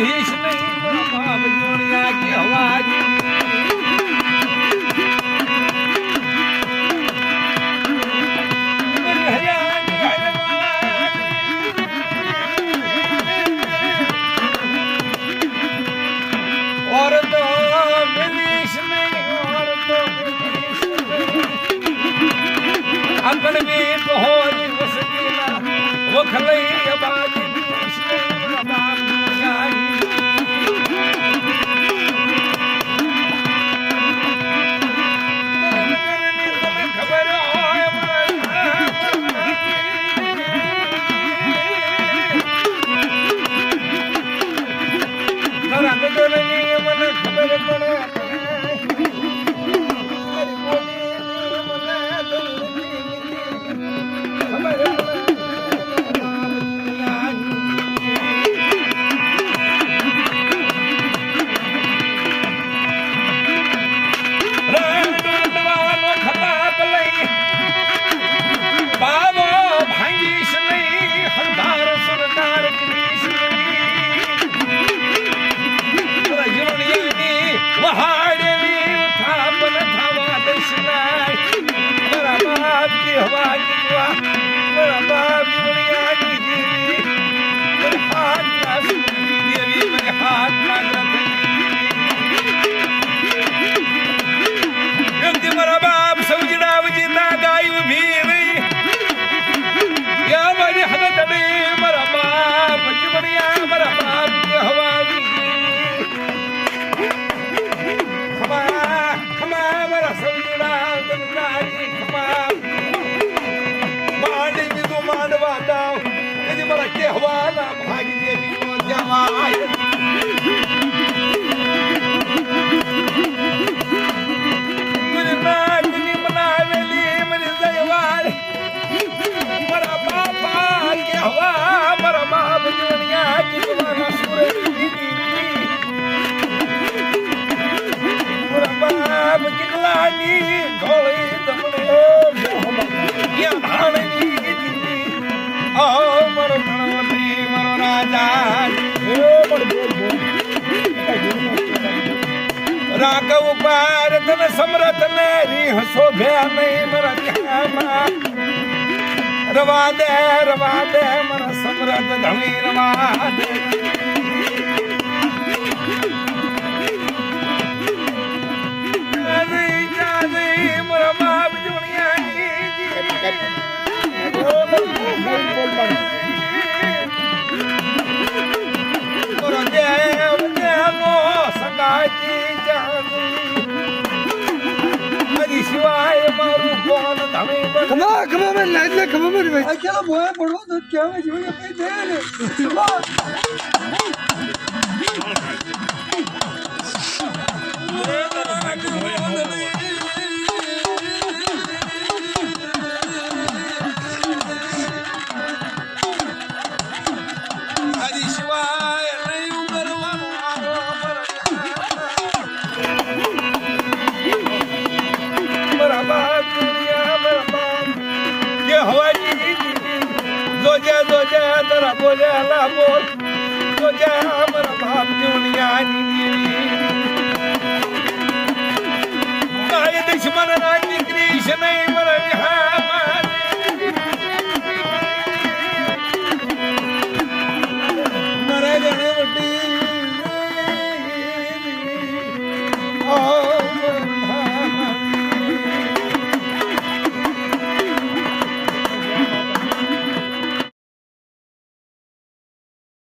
He's me, my Bobby, you're ahora, ઉપર ધન સમરથ ને રીહ શોભ્યા નહીં મારા ખામાં રવા દે રવા દે, મારા સમરથ ધણી રવા દે. Come on, come on, man. Let's go. Come on, man. Akela boya paro to kya hai jivan pe de le. Come on. Come on. त भुन